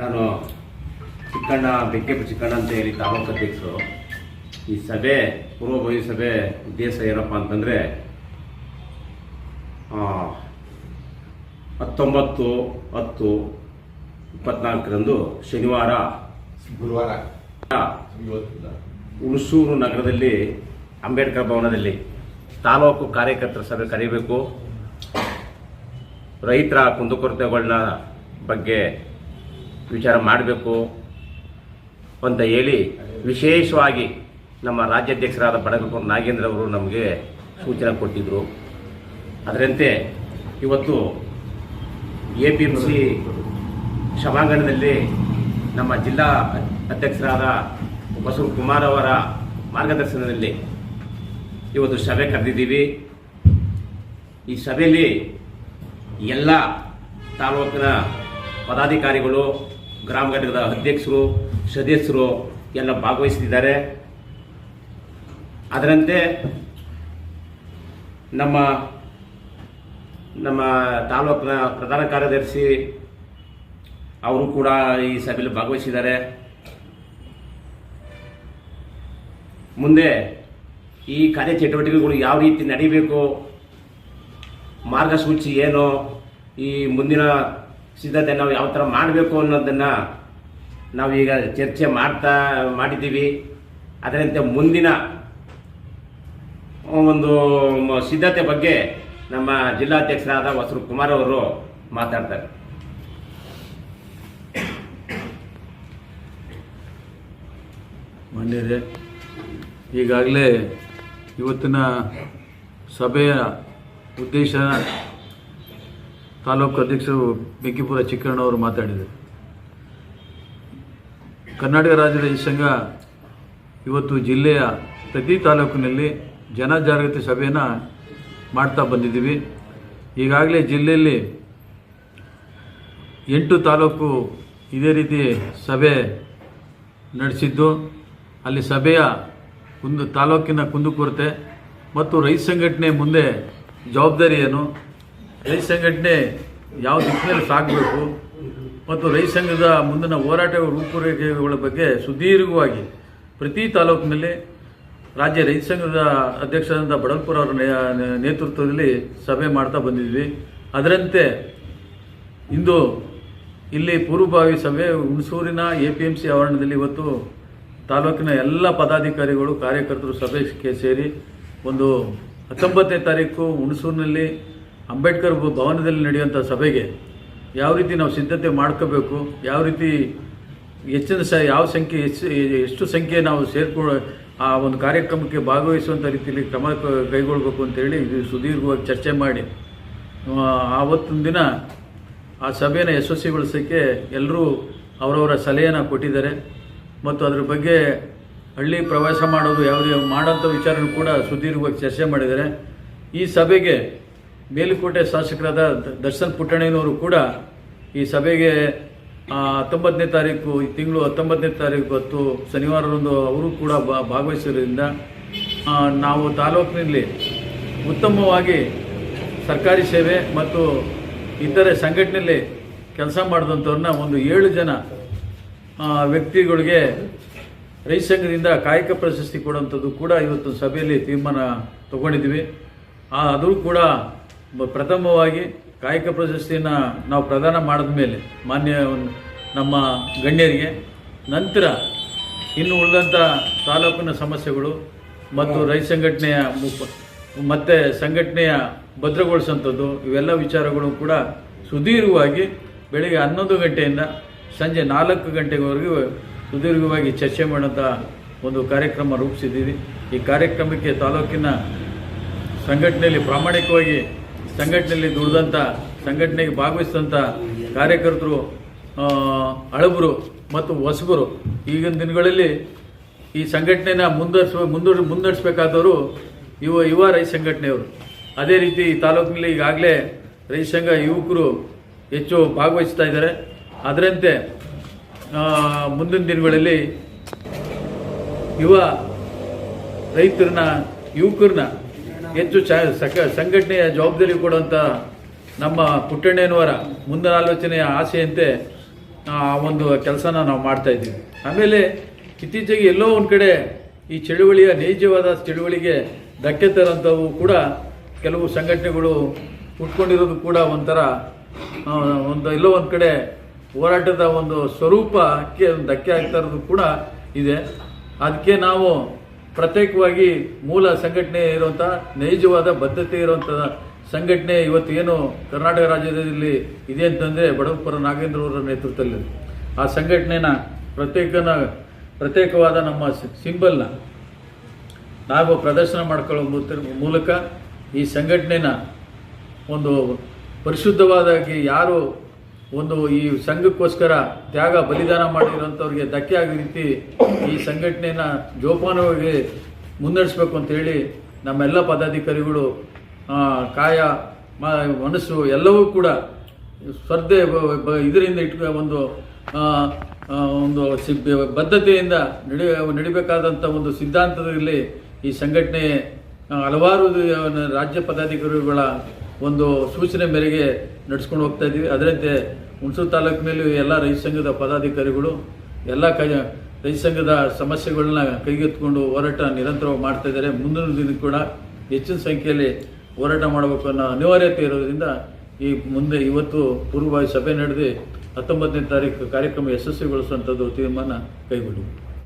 ನಾನು ಚಿಕ್ಕಣ್ಣ ಬೆಂಕೆಪ್ಪ ಚಿಕ್ಕಣ್ಣ ಅಂತ ಹೇಳಿ ತಾಲೂಕು ಅಧ್ಯಕ್ಷರು. ಈ ಸಭೆ ಪೂರ್ವಭಾವಿ ಸಭೆ ಉದ್ದೇಶ ಏನಪ್ಪ ಅಂತಂದರೆ ಹತ್ತೊಂಬತ್ತು ಹತ್ತು ಇಪ್ಪತ್ನಾಲ್ಕರಂದು ಶನಿವಾರ ಗುರುವಾರ. ಹುಣಸೂರು ನಗರದಲ್ಲಿ ಅಂಬೇಡ್ಕರ್ ಭವನದಲ್ಲಿ ತಾಲೂಕು ಕಾರ್ಯಕರ್ತರ ಸಭೆ ಕರೀಬೇಕು ರೈತರ ಕುಂದುಕೊರತೆಗಳನ್ನ ಬಗ್ಗೆ ವಿಚಾರ ಮಾಡಬೇಕು ಅಂತ ಹೇಳಿ ವಿಶೇಷವಾಗಿ ನಮ್ಮ ರಾಜ್ಯಾಧ್ಯಕ್ಷರಾದ ಬಡಗಪುರ ನಾಗೇಂದ್ರ ಅವರು ನಮಗೆ ಸೂಚನೆ ಕೊಟ್ಟಿದ್ದರು ಅದರಂತೆ ಇವತ್ತು ಎ ಪಿ ಎಂ ಸಿ ಸಭಾಂಗಣದಲ್ಲಿ ನಮ್ಮ ಜಿಲ್ಲಾ ಅಧ್ಯಕ್ಷರಾದ ಬಸವ ಕುಮಾರ್ ಅವರ ಮಾರ್ಗದರ್ಶನದಲ್ಲಿ ಇವತ್ತು ಸಭೆ ಕರೆದಿದ್ದೀವಿ. ಈ ಸಭೆಯಲ್ಲಿ ಎಲ್ಲ ತಾಲೂಕಿನ ಪದಾಧಿಕಾರಿಗಳು ಗ್ರಾಮ ಘಟಕದ ಅಧ್ಯಕ್ಷರು, ಸದಸ್ಯರು ಎಲ್ಲ ಭಾಗವಹಿಸಿದ್ದಾರೆ ಅದರಂತೆ ನಮ್ಮ ನಮ್ಮ ತಾಲೂಕಿನ ಪ್ರಧಾನ ಕಾರ್ಯದರ್ಶಿ ಅವರು ಕೂಡ ಈ ಸಭೆಯಲ್ಲಿ ಭಾಗವಹಿಸಿದ್ದಾರೆ. ಮುಂದೆ ಈ ಕಾರ್ಯಚಟುವಟಿಕೆಗಳು ಯಾವ ರೀತಿ ನಡೀಬೇಕು, ಮಾರ್ಗಸೂಚಿ ಏನು, ಈ ಮುಂದಿನ ಸಿದ್ಧತೆ ನಾವು ಯಾವ ಥರ ಮಾಡಬೇಕು ಅನ್ನೋದನ್ನು ನಾವೀಗ ಚರ್ಚೆ ಮಾಡ್ತಾ, ಮಾಡಿದ್ದೀವಿ. ಅದರಂತೆ ಮುಂದಿನ ಒಂದು ಸಿದ್ಧತೆ ಬಗ್ಗೆ ನಮ್ಮ ಜಿಲ್ಲಾಧ್ಯಕ್ಷರಾದ ವಸರು ಕುಮಾರ್ ಅವರು ಮಾತಾಡ್ತಾರೆ. ಮಾನ್ಯರೇ ಈಗಾಗಲೇ ಇವತ್ತಿನ ಸಭೆಯ ಉದ್ದೇಶ ತಾಲೂಕು ಅಧ್ಯಕ್ಷರು ಬೆಂಕಿಪುರ ಚಿಕ್ಕಣ್ಣವರು ಮಾತಾಡಿದರು. ಕರ್ನಾಟಕ ರಾಜ್ಯ ರೈತ ಸಂಘ ಇವತ್ತು ಜಿಲ್ಲೆಯ ಪ್ರತಿ ತಾಲೂಕಿನಲ್ಲಿ ಜನಜಾಗೃತಿ ಸಭೆಯನ್ನು ಮಾಡ್ತಾ ಬಂದಿದ್ದೀವಿ. ಈಗಾಗಲೇ ಜಿಲ್ಲೆಯಲ್ಲಿ ಎಂಟು ತಾಲೂಕು ಇದೇ ರೀತಿ ಸಭೆ ನಡೆಸಿದ್ದು. ಅಲ್ಲಿ ಸಭೆಯ ಕುಂದು ತಾಲೂಕಿನ ಕುಂದುಕೊರತೆ ಮತ್ತು ರೈತ ಸಂಘಟನೆ ಮುಂದೆ ಜವಾಬ್ದಾರಿ ಏನು ರೈತ ಸಂಘಟನೆ ಯಾವ ದಿಕ್ಕಿನಲ್ಲಿ ಸಾಗಬೇಕು ಮತ್ತು ರೈತ ಸಂಘದ ಮುಂದಿನ ಹೋರಾಟ ರೂಪುರೇಖೆಗಳ ಬಗ್ಗೆ ಸುದೀರ್ಘವಾಗಿ ಪ್ರತಿ ತಾಲೂಕಿನಲ್ಲಿ ರಾಜ್ಯ ರೈತ ಸಂಘದ ಅಧ್ಯಕ್ಷರಾದ ಬಡಲ್ಪುರ ಅವರ ನೇತೃತ್ವದಲ್ಲಿ ಸಭೆ ಮಾಡ್ತಾ ಬಂದಿದ್ವಿ. ಅದರಂತೆ ಇಂದು ಇಲ್ಲಿ ಪೂರ್ವಭಾವಿ ಸಭೆ ಹುಣಸೂರಿನ ಎ ಪಿ ಎಂ ಸಿ ಆವರಣದಲ್ಲಿ ಇವತ್ತು ತಾಲೂಕಿನ ಎಲ್ಲ ಪದಾಧಿಕಾರಿಗಳು, ಕಾರ್ಯಕರ್ತರು ಸಭೆಗೆ ಸೇರಿ ಒಂದು ಹತ್ತೊಂಬತ್ತನೇ ತಾರೀಕು ಹುಣಸೂರಿನಲ್ಲಿ ಅಂಬೇಡ್ಕರ್ ಭವನದಲ್ಲಿ ನಡೆಯುವಂಥ ಸಭೆಗೆ ಯಾವ ರೀತಿ ನಾವು ಸಿದ್ಧತೆ ಮಾಡ್ಕೋಬೇಕು, ಯಾವ ರೀತಿ ಹೆಚ್ಚಿನ ಸ, ಯಾವ ಸಂಖ್ಯೆ ಎಷ್ಟು ಸಂಖ್ಯೆ ನಾವು ಸೇರ್ಕೊ, ಆ ಒಂದು ಕಾರ್ಯಕ್ರಮಕ್ಕೆ ಭಾಗವಹಿಸುವಂಥ ರೀತಿಯಲ್ಲಿ ಕ್ರಮ ಕೈಗೊಳ್ಬೇಕು ಅಂತೇಳಿ ಇದು ಸುದೀರ್ಘವಾಗಿ ಚರ್ಚೆ ಮಾಡಿ. ಆವತ್ತಿನ ದಿನ ಆ ಸಭೆಯನ್ನು ಯಶಸ್ವಿಗೊಳಿಸೋಕ್ಕೆ ಎಲ್ಲರೂ ಅವರವರ ಸಲಹೆಯನ್ನು ಕೊಟ್ಟಿದ್ದಾರೆ. ಮತ್ತು ಅದ್ರ ಬಗ್ಗೆ ಹಳ್ಳಿ ಪ್ರವಾಸ ಮಾಡೋದು, ಯಾವುದೇ ಮಾಡೋಂಥ ವಿಚಾರನೂ ಕೂಡ ಸುದೀರ್ಘವಾಗಿ ಚರ್ಚೆ ಮಾಡಿದ್ದಾರೆ. ಈ ಸಭೆಗೆ ಮೇಲುಕೋಟೆ ಶಾಸಕರಾದ ದರ್ಶನ್ ಪುಟ್ಟಣ್ಣನವರು ಕೂಡ ಈ ಸಭೆಗೆ ಹತ್ತೊಂಬತ್ತನೇ ತಾರೀಕು ಈ ತಿಂಗಳು ಹತ್ತೊಂಬತ್ತನೇ ತಾರೀಕು ಹೊತ್ತು ಶನಿವಾರದಂದು ಅವರು ಕೂಡ ಭಾಗವಹಿಸಿರೋದ್ರಿಂದ ನಾವು ತಾಲೂಕಿನಲ್ಲಿ ಉತ್ತಮವಾಗಿ ಸರ್ಕಾರಿ ಸೇವೆ ಮತ್ತು ಇತರೆ ಸಂಘಟನೆಯಲ್ಲಿ ಕೆಲಸ ಮಾಡಿದಂಥವ್ರನ್ನ ಒಂದು ಏಳು ಜನ ವ್ಯಕ್ತಿಗಳಿಗೆ ರೈತ ಸಂಘದಿಂದ ಕಾಯಕ ಪ್ರಶಸ್ತಿ ಕೊಡುವಂಥದ್ದು ಕೂಡ ಇವತ್ತು ಸಭೆಯಲ್ಲಿ ತೀರ್ಮಾನ ತಗೊಂಡಿದ್ವಿ ಆ, ಅದು ಕೂಡ ಪ್ರಥಮವಾಗಿ ಕಾಯಕ ಪ್ರಶಸ್ತಿಯನ್ನು ನಾವು ಪ್ರದಾನ ಮಾಡಿದ ಮೇಲೆ ಮಾನ್ಯ ನಮ್ಮ ಗಣ್ಯರಿಗೆ ನಂತರ ಇನ್ನು ಉಳಿದಂಥ ತಾಲೂಕಿನ ಸಮಸ್ಯೆಗಳು ಮತ್ತು ರೈತ ಸಂಘಟನೆಯ ಮತ್ತು ಮತ್ತೆ ಸಂಘಟನೆಯ ಭದ್ರಗೊಳಿಸುವಂಥದ್ದು ಇವೆಲ್ಲ ವಿಚಾರಗಳು ಕೂಡ ಸುದೀರ್ಘವಾಗಿ ಬೆಳಿಗ್ಗೆ ಹನ್ನೊಂದು ಗಂಟೆಯಿಂದ ಸಂಜೆ ನಾಲ್ಕು ಗಂಟೆವರೆಗೂ ಸುದೀರ್ಘವಾಗಿ ಚರ್ಚೆ ಮಾಡೋಂಥ ಒಂದು ಕಾರ್ಯಕ್ರಮ ರೂಪಿಸಿದ್ದೀವಿ. ಈ ಕಾರ್ಯಕ್ರಮಕ್ಕೆ ತಾಲೂಕಿನ ಸಂಘಟನೆಯಲ್ಲಿ ಪ್ರಾಮಾಣಿಕವಾಗಿ ಸಂಘಟನೆಯಲ್ಲಿ ದುಡಿದಂಥ ಸಂಘಟನೆಗೆ ಭಾಗವಹಿಸಿದಂಥ ಕಾರ್ಯಕರ್ತರು ಅಳಬರು ಮತ್ತು ಹೊಸಬರು, ಈಗಿನ ದಿನಗಳಲ್ಲಿ ಈ ಸಂಘಟನೆನ ಮುಂದುವರಿಸ ಮುಂದೆ ಮುನ್ನಡೆಸಬೇಕಾದವರು ಯುವ ಯುವ ರೈತ ಸಂಘಟನೆಯವರು. ಅದೇ ರೀತಿ ಈ ತಾಲೂಕಿನಲ್ಲಿ ಈಗಾಗಲೇ ರೈತ ಸಂಘ ಯುವಕರು ಹೆಚ್ಚು ಭಾಗವಹಿಸ್ತಾ ಇದ್ದಾರೆ. ಅದರಂತೆ ಮುಂದಿನ ದಿನಗಳಲ್ಲಿ ಯುವ ರೈತರನ್ನ, ಯುವಕರನ್ನ ಹೆಚ್ಚು ಸಂಘಟನೆಯ ಜವಾಬ್ದಾರಿ ಕೊಡುವಂಥ ನಮ್ಮ ಪುಟ್ಟಣ್ಣನವರ ಮುಂದಿನ ಆಲೋಚನೆಯ ಆಸೆಯಂತೆ ಆ ಒಂದು ಕೆಲಸನ ನಾವು ಮಾಡ್ತಾ ಇದ್ದೀವಿ. ಆಮೇಲೆ ಇತ್ತೀಚೆಗೆ ಎಲ್ಲೋ ಒಂದು ಕಡೆ ಈ ಚಳುವಳಿಯ ನೈಜವಾದ ಚಳುವಳಿಗೆ ಧಕ್ಕೆ ತರುವಂಥವು ಕೂಡ ಕೆಲವು ಸಂಘಟನೆಗಳು ಹುಟ್ಕೊಂಡಿರೋದು ಕೂಡ ಒಂಥರ ಒಂದು ಎಲ್ಲೋ ಒಂದು ಕಡೆ ಹೋರಾಟದ ಒಂದು ಸ್ವರೂಪಕ್ಕೆ ಧಕ್ಕೆ ಆಗ್ತಾ ಇರೋದು ಕೂಡ ಇದೆ. ಅದಕ್ಕೆ ನಾವು ಪ್ರತ್ಯೇಕವಾಗಿ ಮೂಲ ಸಂಘಟನೆ ಇರುವಂಥ ನೈಜವಾದ ಬದ್ಧತೆ ಇರುವಂಥ ಸಂಘಟನೆ ಇವತ್ತು ಏನು ಕರ್ನಾಟಕ ರಾಜ್ಯದಲ್ಲಿ ಇದೆ ಅಂತಂದರೆ ಬಡವಪುರ ನಾಗೇಂದ್ರ ಅವರ ನೇತೃತ್ವದಲ್ಲಿ. ಆ ಸಂಘಟನೆನ ಪ್ರತ್ಯೇಕನ ಪ್ರತ್ಯೇಕವಾದ ನಮ್ಮ ಸಿಂಬಲ್ನ ನಾವು ಪ್ರದರ್ಶನ ಮಾಡ್ಕೊಳ್ಳೋ ಮೂಲಕ ಈ ಸಂಘಟನೆನ ಒಂದು ಪರಿಶುದ್ಧವಾದಾಗಿ ಯಾರು ಒಂದು ಈ ಸಂಘಕ್ಕೋಸ್ಕರ ತ್ಯಾಗ, ಬಲಿದಾನ ಮಾಡಿರುವಂಥವ್ರಿಗೆ ಧಕ್ಕೆ ಆಗೋ ರೀತಿ ಈ ಸಂಘಟನೆಯನ್ನು ಜೋಪಾನವಾಗಿ ಮುನ್ನಡೆಸಬೇಕು ಅಂತ ಹೇಳಿ ನಮ್ಮೆಲ್ಲ ಪದಾಧಿಕಾರಿಗಳು ಕಾಯ ಮನಸ್ಸು ಎಲ್ಲವೂ ಕೂಡ ಸ್ಪರ್ಧೆ ಇದರಿಂದ ಇಟ್ಕೊ ಒಂದು ಒಂದು ಬದ್ಧತೆಯಿಂದ ನಡಿ, ನಡಿಬೇಕಾದಂಥ ಒಂದು ಸಿದ್ಧಾಂತದಲ್ಲಿ ಈ ಸಂಘಟನೆ ಹಲವಾರು ರಾಜ್ಯ ಪದಾಧಿಕಾರಿಗಳ ಒಂದು ಸೂಚನೆ ಮೇರೆಗೆ ನಡೆಸ್ಕೊಂಡು ಹೋಗ್ತಾ ಇದ್ದೀವಿ. ಅದರಂತೆ ಹುಣಸೂರು ತಾಲೂಕಿನಲ್ಲಿ ಎಲ್ಲ ರೈತ ಸಂಘದ ಪದಾಧಿಕಾರಿಗಳು, ಎಲ್ಲ ರೈತ ಸಂಘದ ಸಮಸ್ಯೆಗಳನ್ನ ಕೈಗೆತ್ತಿಕೊಂಡು ಹೋರಾಟ ನಿರಂತರವಾಗಿ ಮಾಡ್ತಾ ಇದ್ದಾರೆ. ಮುಂದಿನ ದಿನ ಕೂಡ ಹೆಚ್ಚಿನ ಸಂಖ್ಯೆಯಲ್ಲಿ ಹೋರಾಟ ಮಾಡಬೇಕು ಅನ್ನೋ ಅನಿವಾರ್ಯತೆ ಇರೋದ್ರಿಂದ ಈ ಮುಂದೆ ಇವತ್ತು ಪೂರ್ವಭಾವಿ ಸಭೆ ನಡೆದು ಹತ್ತೊಂಬತ್ತನೇ ತಾರೀಕು ಕಾರ್ಯಕ್ರಮ ಯಶಸ್ವಿಗೊಳಿಸುವಂಥದ್ದು ತೀರ್ಮಾನ ಕೈಗೊಂಡಿದೆ.